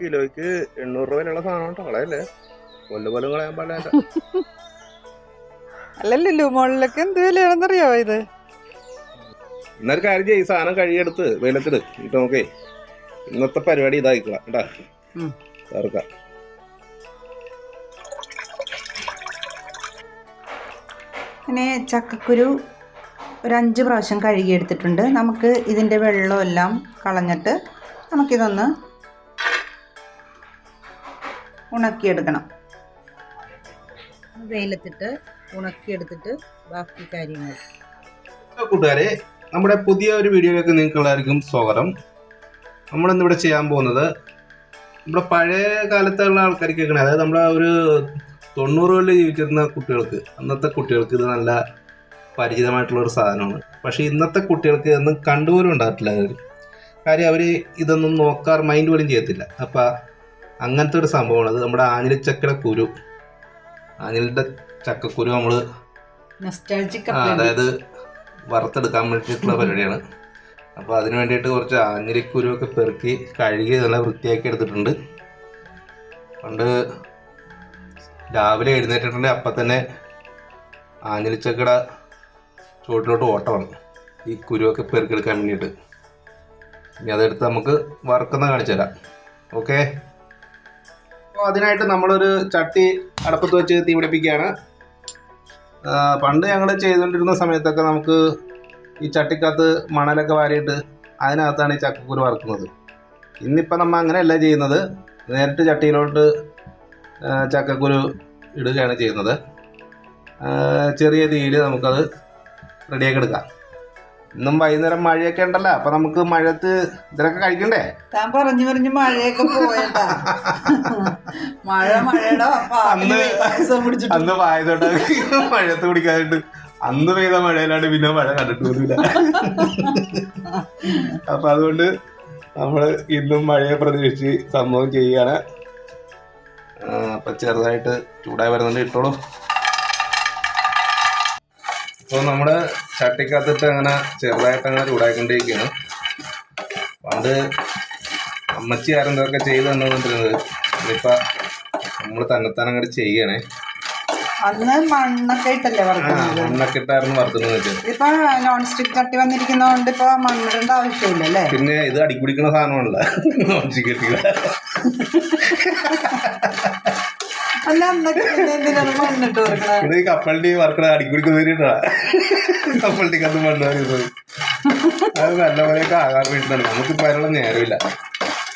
കിലോയ്ക്ക് എണ്ണൂറ് രൂപ വിലയുള്ള സാധനം കളയല്ലേ? കൊല്ലു പോലും കളയാൻ പാടില്ല അല്ലല്ലോ മുകളിലൊക്കെ എന്ത് വിലയാണെന്നറിയോ ഇത്? എന്നൊരു കാര്യം ചെയ്യും സാധനം കഴുകിയെടുത്ത് വെയിലത്തിട്. ഇട്ട് നോക്കേ ഇന്നത്തെ പരിപാടി ഇതായിക്കളാം കേട്ടാ. ചേർക്കാം. പിന്നെ ചക്കക്കുരു ഒരു അഞ്ച് പ്രാവശ്യം കഴുകിയെടുത്തിട്ടുണ്ട്. നമുക്ക് ഇതിന്റെ വെള്ളമെല്ലാം കളഞ്ഞിട്ട് നമുക്കിതൊന്ന് ഉണക്കിയെടുക്കണം. വെയിലത്തിട്ട് ഉണക്കിയെടുത്തിട്ട് ബാക്കി കാര്യങ്ങൾ. കൂട്ടുകാരെ നമ്മുടെ പുതിയ ഒരു വീഡിയോയിലേക്ക് നിങ്ങൾക്ക് എല്ലാവർക്കും സ്വാഗതം. നമ്മളിന്നിവിടെ ചെയ്യാൻ പോകുന്നത് നമ്മുടെ പഴയ കാലത്തുള്ള ആൾക്കാർക്കൊക്കെ അതായത് നമ്മുടെ ഒരു തൊണ്ണൂറുകളിൽ ജീവിച്ചിരുന്ന കുട്ടികൾക്ക് അന്നത്തെ കുട്ടികൾക്ക് ഇത് നല്ല പരിചിതമായിട്ടുള്ള ഒരു സാധനമാണ്. പക്ഷേ ഇന്നത്തെ കുട്ടികൾക്ക് ഇതൊന്നും കണ്ടുപോലും ഉണ്ടായിട്ടില്ല അവർ കാര്യം അവർ ഇതൊന്നും നോക്കാറ് മൈൻഡ് പോലും ചെയ്യത്തില്ല. അപ്പം അങ്ങനത്തെ ഒരു സംഭവമാണ്. അത് നമ്മുടെ ആഞ്ഞിലിച്ചക്കയുടെ കുരു. ആഞ്ഞിലിന്റെ ചക്കക്കുരു നമ്മൾ അതായത് വറുത്തെടുക്കാൻ വേണ്ടിയിട്ടുള്ള പരിപാടിയാണ്. അപ്പോൾ അതിന് വേണ്ടിയിട്ട് കുറച്ച് ആഞ്ഞിലിക്കുരുവൊക്കെ പെറുക്കി കഴുകി നല്ല വൃത്തിയാക്കി എടുത്തിട്ടുണ്ട്. പണ്ട് രാവിലെ എഴുന്നേറ്റിട്ടുണ്ടെങ്കിൽ അപ്പം തന്നെ ആഞ്ഞിലിച്ചക്കട ചുവട്ടിലോട്ട് ഓട്ടമാണ് ഈ കുരുവൊക്കെ പെറുക്കിയെടുക്കാൻ വേണ്ടിയിട്ട്. ഇനി അതെടുത്ത് നമുക്ക് വറുക്കുന്ന കാണിച്ചു തരാം. ഓക്കെ? അപ്പോൾ അതിനായിട്ട് നമ്മളൊരു ചട്ടി അടപ്പത്ത് വെച്ച് തീ പിടിപ്പിക്കുകയാണ്. പണ്ട് ഞങ്ങൾ ചെയ്തുകൊണ്ടിരുന്ന സമയത്തൊക്കെ നമുക്ക് ഈ ചട്ടിക്കകത്ത് മണലൊക്കെ വാരിയിട്ട് അതിനകത്താണ് ഈ ചക്കക്കുരു വറുക്കുന്നത്. ഇന്നിപ്പോൾ നമ്മൾ അങ്ങനെയല്ല ചെയ്യുന്നത്. നേരിട്ട് ചട്ടിയിലോട്ട് ചക്കക്കുരു ഇടുകയാണ് ചെയ്യുന്നത്. ചെറിയ തീയിൽ നമുക്കത് റെഡിയാക്കി എടുക്കാം. ഇന്നും വൈകുന്നേരം മഴയൊക്കെ ഉണ്ടല്ലോ അപ്പൊ നമുക്ക് മഴത്ത് ഇതിനൊക്കെ കഴിക്കണ്ടേ? താൻ പറഞ്ഞു പറഞ്ഞു മഴയൊക്കെ പോയട്ടാ മഴ മഴയുടെ അന്ന് മഴത്ത് വായതോട്ട് മഴയത്ത് കുടിക്കാറുണ്ട് അന്ന് പെയ്ത മഴയിലാണ് പിന്നെ മഴ കണ്ടിട്ടില്ല അപ്പൊ അതുകൊണ്ട് നമ്മൾ ഇന്നും മഴയെ പ്രതീക്ഷിച്ച് സംഭവം ചെയ്യുകയാണ്. ആ, അപ്പൊ ചെറുതായിട്ട് ചൂടായി വരുന്നുണ്ട് ഇട്ടോളൂ. അപ്പോൾ നമ്മുടെ ചട്ടിക്കകത്തിട്ട് അങ്ങനെ ചെറുതായിട്ട് അങ്ങനെ ചൂടായിക്കൊണ്ടിരിക്കുകയാണ് പണ്ട് അമ്മച്ചി ആരെന്തൊക്കെ ചെയ്തു തന്നുകൊണ്ടിരുന്നത് ഇപ്പം നമ്മൾ തന്നെത്താൻ അങ്ങോട്ട് ചെയ്യണേ. അന്ന് മണ്ണൊക്കെ ഇട്ടല്ലേ വറുക്കുന്നത്? മണ്ണൊക്കെ ഇട്ടായിരുന്നു വറുക്കുന്നത് ഇപ്പൊ നോൺ സ്റ്റിക് ചട്ടി വന്നിരിക്കുന്നതുകൊണ്ട് ഇപ്പൊ മണ്ണിടേണ്ട ആവശ്യമില്ല അല്ലേ പിന്നെ ഇത് അടിക്കുടിക്കുന്ന സാധനമാണല്ലോ. ചിക്കട്ടില്ല അല്ല ഇത് ഈ കപ്പലിന്റെ വേണ്ടിട്ടാ കപ്പലിന്റെ മണ്ണ് വരുന്നത് അത് നല്ലപോലെയൊക്കെ ആകാൻ വേണ്ടിയിട്ടാണ്. നമുക്കിപ്പോൾ അതിനുള്ള നേരമില്ല.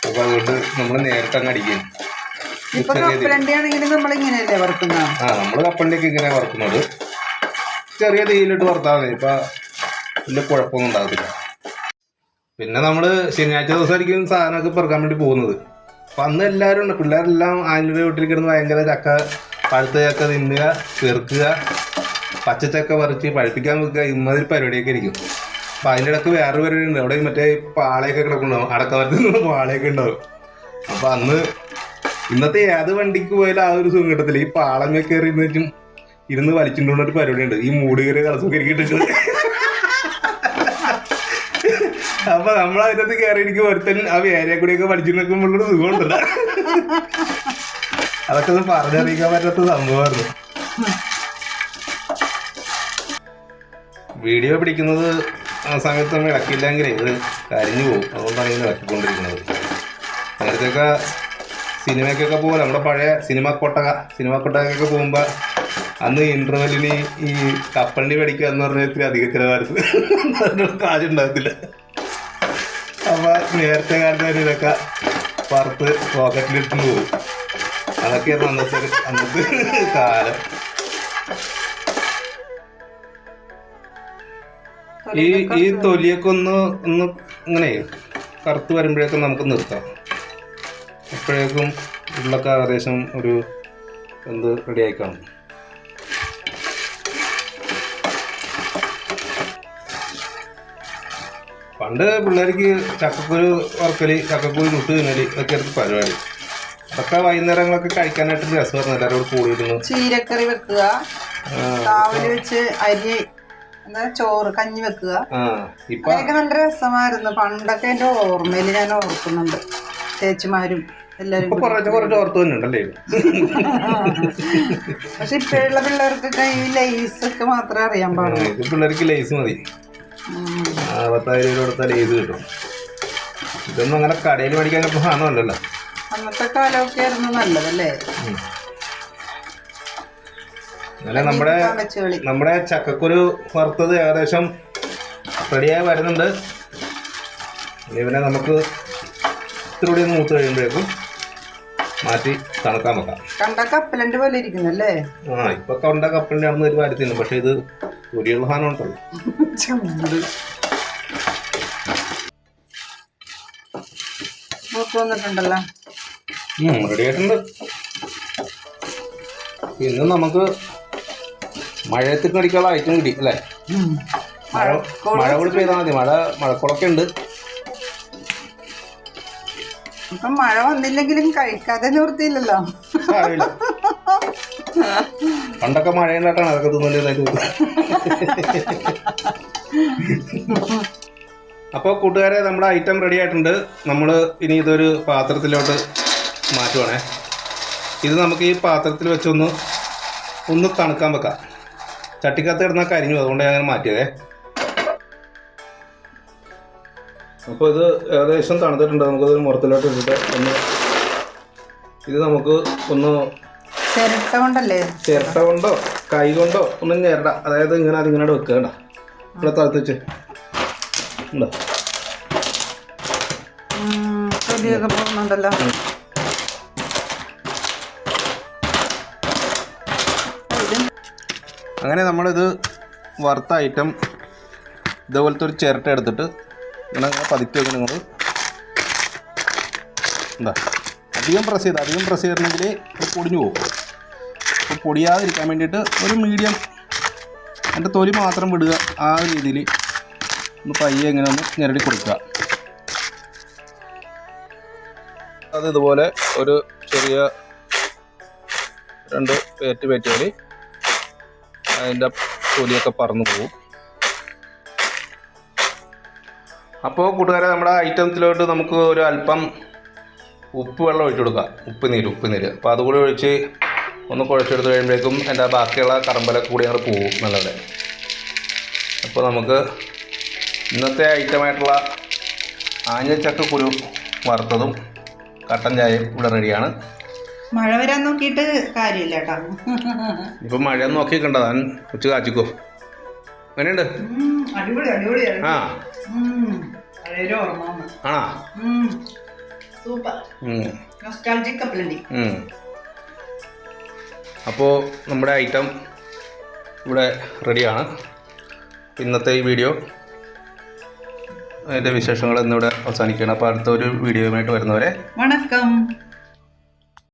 അപ്പൊ അതുകൊണ്ട് നമ്മൾ നേരിട്ട് അങ്ങ് അടിക്കും. ആ നമ്മൾ കപ്പലിലേക്ക് ഇങ്ങനെ വറുക്കുന്നത്. ചെറിയ തീയിലിട്ട് വറുത്താൽ മതി. ഇപ്പൊ വലിയ കുഴപ്പമൊന്നും ഉണ്ടാകത്തില്ല. പിന്നെ നമ്മൾ ശനിയാഴ്ച ദിവസമായിരിക്കും സാധനമൊക്കെ പെറുക്കാൻ വേണ്ടി പോകുന്നത്. അപ്പൊ അന്ന് എല്ലാവരും ഉണ്ട്. പിള്ളേരെല്ലാം ആഞ്ഞിയുടെ വീട്ടിൽ കിടന്ന് ഭയങ്കര ചക്ക പഴുത്ത ചക്ക തിന്നുക ചെറുക്കുക പച്ചച്ചക്ക പറിച്ച് പഴുപ്പിക്കാൻ വെക്കുക ഇമ്മാതിരി പരിപാടിയൊക്കെ ഇരിക്കും അപ്പം അതിന്റെ ഇടയ്ക്ക് വേറെ പരിപാടി ഉണ്ട്. അവിടെ മറ്റേ പാളയൊക്കെ കിടക്കുന്നുണ്ടാവും അടക്കമരത്തിൽ പാളയൊക്കെ ഉണ്ടാവും. അപ്പം അന്ന് ഇന്നത്തെ ഏത് വണ്ടിക്ക് പോയാലും ആ ഒരു സുഖം കിട്ടത്തില്ല. ഈ പാളമേ കയറി ഇരുന്നിട്ടും ഇരുന്ന് വലിച്ചിട്ടുള്ള ഒരു പരിപാടിയുണ്ട് ഈ മൂട് കയറി കളസൊക്കെ അപ്പൊ നമ്മൾ അതിനകത്ത് കയറി എനിക്ക് ഒരുത്തൻ ആ വേരയെ കൂടിയൊക്കെ പഠിച്ചു നിൽക്കുമ്പോഴൊരു സുഖം ഉണ്ടല്ലോ അതൊക്കെ ഒന്ന് പറഞ്ഞറിയിക്കാൻ പറ്റാത്ത സംഭവമായിരുന്നു. വീഡിയോ പിടിക്കുന്നത് ആ സമയത്ത് നമ്മൾ ഇളക്കിയില്ലെങ്കിൽ ഇത് കരിഞ്ഞു പോകും. അതുകൊണ്ടാണ് ഇങ്ങനെ ഇളക്കിക്കൊണ്ടിരിക്കുന്നത്. നേരത്തെയൊക്കെ സിനിമയ്ക്കൊക്കെ പോകുമ്പോൾ നമ്മുടെ പഴയ സിനിമ കൊട്ടക സിനിമ കൊട്ടകൊക്കെ പോകുമ്പോൾ അന്ന് ഇന്റർവെല്ലിന് ഈ കപ്പലിന് മേടിക്കുക എന്ന് പറഞ്ഞാൽ ഇത്തിരി അധിക ചിലവായിരുന്നു. കാശുണ്ടാകത്തില്ല. നേരത്തെ കാലത്ത് ഇതൊക്കെ വറുത്ത് പോക്കറ്റിലിട്ട് പോകും അതൊക്കെയായിരുന്നു അന്നത്തെ അന്നത്തെ കാലം. ഈ ഈ തൊലിയൊക്കെ ഒന്ന് ഒന്ന് ഇങ്ങനെ കറുത്ത് വരുമ്പോഴേക്കും നമുക്ക് നിർത്താം. അപ്പോഴേക്കും ഉള്ളൊക്കെ ഏകദേശം ഒരു എന്ത് റെഡിയായി കാണും പണ്ട് പിള്ളേർക്ക് ചക്കക്കുരു വറക്കൽ ചക്കക്കുരു ചുട്ട് തിന്നൽ ഒക്കെ ആയിരുന്നു പരിപാടി. അതൊക്കെ വൈകുന്നേരങ്ങളൊക്കെ കഴിക്കാനായിട്ട് രസമായിരുന്നു എല്ലാവരും കൂടി കൂടിയിരുന്നു. ചീരക്കറി വെക്കുക വെച്ച് അരി ചോറ് കഞ്ഞി വെക്കുക. അങ്ങനെയൊക്കെ നല്ല രസമായിരുന്നു പണ്ടൊക്കെ എന്റെ ഓർമ്മയിൽ ഞാൻ ഓർക്കുന്നുണ്ട് ചേച്ചിമാരും എല്ലാരും പക്ഷെ ഇപ്പോഴുള്ള പിള്ളേർക്കൊക്കെ ഈ ലൈസ് ഒക്കെ മാത്രമേ അറിയാൻ പാടുള്ളൂ. പിള്ളേർക്ക് ലൈസ് മതി. അറുപത്തായിരം രൂപ കൊടുത്താൽ ഏത് കിട്ടും? ഇതൊന്നും അങ്ങനെ കടയിൽ മേടിക്കാൻ കിട്ടുന്ന സാധനമല്ലല്ലോ. അന്നത്തെ കാലമൊക്കെ ആയിരുന്നു നല്ലതല്ലേ? അല്ല നമ്മുടെ നമ്മുടെ ചക്കക്കുരു വറുത്തത് ഏകദേശം റെഡിയായി വരുന്നുണ്ട്. ഇവനെ നമുക്ക് ഇത്തിരി കൂടി ഒന്ന് മൂത്ത് കഴിയുമ്പോഴേക്കും മാറ്റി തണുക്കാൻ വെക്കാം. കണ്ട കപ്പലിന്റെ പോലെ ഇരിക്കുന്നല്ലേ? ആ ഇപ്പൊ കണ്ട കപ്പലിന്റെ അന്ന് ഒരു കാര്യത്തിന് പക്ഷെ ഇത് പൊരിയുള്ള സാധനം ഉണ്ടല്ലോ ചൂട് മൂത്ത് വന്നിട്ടുണ്ടല്ലോ റെഡി ആയിട്ടുണ്ട്. ഇന്ന് നമുക്ക് മഴയത്തിൽ കടിക്കാനുള്ള ഐറ്റം കിട്ടി അല്ലേ? മഴ മഴ കൂടി പെയ്താൽ മതി. മഴ മഴക്കുളൊക്കെ ഉണ്ട്. ഇപ്പൊ മഴ വന്നില്ലെങ്കിലും കഴിക്കാതെ നിവൃത്തിയില്ലല്ലോ. പണ്ടൊക്കെ മഴയുണ്ടായിട്ടാണ് അതൊക്കെ തിന്നലായിട്ട് അപ്പോൾ കൂട്ടുകാരെ നമ്മുടെ ഐറ്റം റെഡി ആയിട്ടുണ്ട്. നമ്മൾ ഇനി ഇതൊരു പാത്രത്തിലോട്ട് മാറ്റുവാണേ. ഇത് നമുക്ക് ഈ പാത്രത്തിൽ വെച്ചൊന്ന് ഒന്ന് തണുക്കാൻ വെക്കാം. ചട്ടിക്കകത്ത് കിടന്നാൽ കരിഞ്ഞു അതുകൊണ്ട് ഞാൻ അങ്ങനെ മാറ്റിയതേ. അപ്പോൾ ഇത് ഏകദേശം തണുത്തിട്ടുണ്ട്. നമുക്കത് മുറത്തിലോട്ട് ഇട്ടിട്ട് ഒന്ന് ഇത് നമുക്ക് ഒന്ന് ചിരട്ട കൊണ്ടല്ലേ ചിരട്ട കൊണ്ടോ കൈ കൊണ്ടോ ഒന്നും ഞെരട. അതായത് ഇങ്ങനെ അതിങ്ങനെ വെക്കുക കേട്ടോ ഇവിടെ തളത്ത് വെച്ച്. ഉണ്ടോ? ഉം, തൊലിയൊക്കെ പോകുന്നുണ്ടല്ലോ. ഇത് അങ്ങനെ നമ്മളിത് വറുത്ത ഐറ്റം ഇതേപോലത്തെ ഒരു ചിരട്ട എടുത്തിട്ട് ഇങ്ങനെ പതുക്കി വെക്കണം നിങ്ങൾ എന്താ അധികം പ്രസ് ചെയ്ത് അധികം പ്രസ് ചെയ്തിട്ടുണ്ടെങ്കിൽ പൊടിഞ്ഞു പോകും. അപ്പോൾ പൊടിയാതിരിക്കാൻ വേണ്ടിയിട്ട് ഒരു മീഡിയം അതിന്റെ തൊലി മാത്രം വിടുക ആ രീതിയിൽ. ഒന്ന് പയ്യെ ഇങ്ങനെ ഒന്ന് ഞെരടി കൊടുക്കുക. അത് ഇതുപോലെ ഒരു ചെറിയ രണ്ട് പേറ്റ് പേറ്റിയാൽ അതിന്റെ തൊലിയൊക്കെ പറന്നു പോകും. അപ്പോൾ കൂട്ടുകാരെ നമ്മുടെ ഐറ്റത്തിലോട്ട് നമുക്ക് ഒരു അല്പം ഉപ്പ് വെള്ളം ഒഴിച്ചു കൊടുക്കാം. ഉപ്പ് നീര് ഉപ്പ് നീര്. അപ്പോൾ അതുകൂടി ഒഴിച്ച് ഒന്ന് കുഴച്ചെടുത്ത് കഴിയുമ്പോഴേക്കും എന്റെ ബാക്കിയുള്ള കറമ്പലൊക്കെ കൂടി അങ്ങോട്ട് പോകും നല്ലവിടെ അപ്പോൾ നമുക്ക് ഇന്നത്തെ ഐറ്റമായിട്ടുള്ള ആഞ്ഞച്ചക്ക കുരു വറുത്തതും കട്ടൻ ചായയും ഇവിടെ റെഡിയാണ്. മഴ വരാൻ നോക്കിയിട്ട് കാര്യമില്ല കേട്ടോ. ഇപ്പം മഴ നോക്കി കണ്ട താൻ ഉച്ച കാച്ചിക്കോ. അങ്ങനെയുണ്ട് അടിപൊളി അടിപൊളി ആ. ആണോ? സൂപ്പർ. നൊസ്റ്റാൾജിക് കപ്പലണ്ടി. ഉം. അപ്പോൾ നമ്മുടെ ഐറ്റം ഇവിടെ റെഡിയാണ് ഇന്നത്തെ ഈ വീഡിയോ അതിന്റെ വിശേഷങ്ങൾ ഇന്നിവിടെ അവസാനിക്കുകയാണ്. അപ്പോൾ അടുത്ത ഒരു വീഡിയോയുമായിട്ട് വരുന്നവരെ വണക്കം.